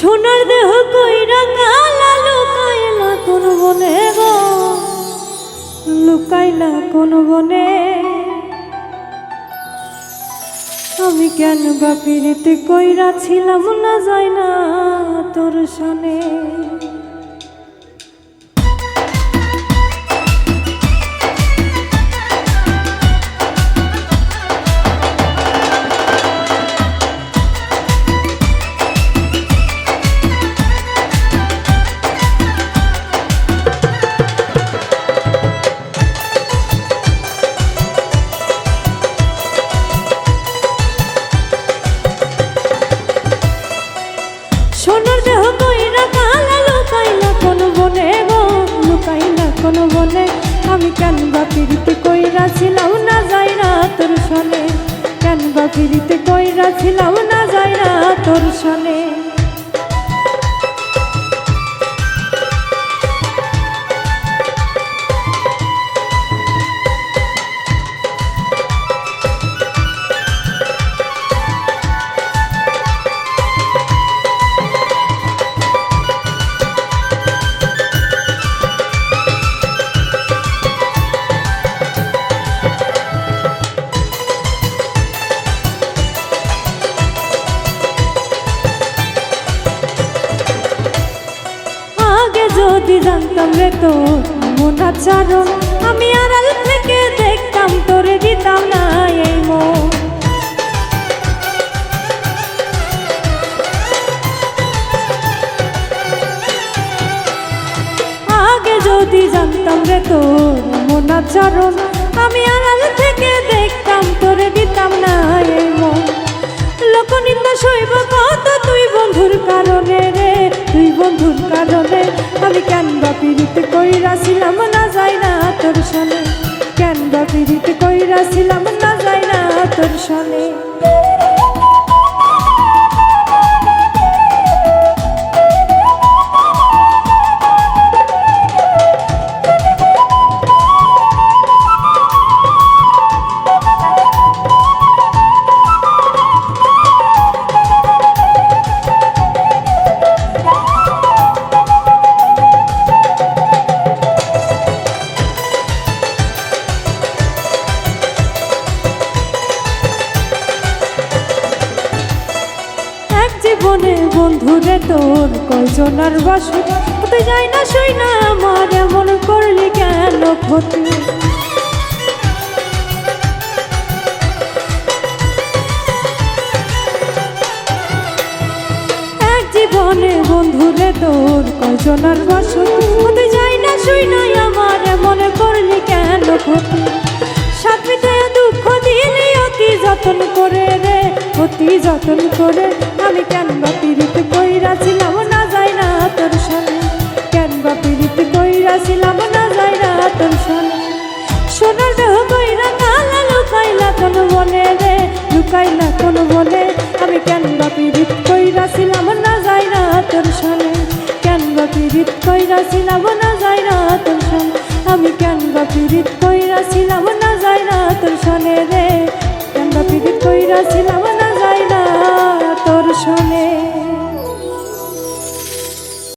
সোনার দেহ কইরা কালা লুকাইলা কোন বনে গো? লুকাইলা কোন বনে? আমি কেন বা পিড়িতে কইরা ছিলাম না যায় না তোর সনে? কোন বনে আমি কেন বা পিড়িতে কইরা ছিলাম না যাই না তোর সনে? কেন বা পিড়িতে কইরা ছিলাম না যাই না তোর সনে? জানতাম রে তো মন চারণ আমি আড়াল থেকে দেখতাম, তোরে দিতাম না এই মন। আগে যদি জানতাম রে মন আমি আড়াল পিড়িতে কইরাছিলাম না যাই না তোর সনে। জীবনে বন্ধুরে তোর কয়জনার বাসু হতে যাই না সই না আমার, এমন করলি কেন ক্ষতি? জীবনে বন্ধুরে তোর কয়জনার বাসু হতে যাই না সই অতি যতন করে আমি কেন বা পীড়িত কইরাছিলাম না যাই না তোর সামনে কেন বা পীড়িত কইরাছিলাম না যাই না তোর সামনে সোনার দেহ কইরা কালা লুকাইলা কোন বনে রে। লুকাইলা কোন বনে আমি কেন বা পীড়িত কইরাছিলাম না যাই না তোর সামনে কেন বা পীড়িত কইরাছিলাম না যাই না তোর সামনে আমি কেন বা পীড়িত কইরাছিলাম না যাই না তোর সামনে রে। কেন বা পীড়িত কইরাছিলাম না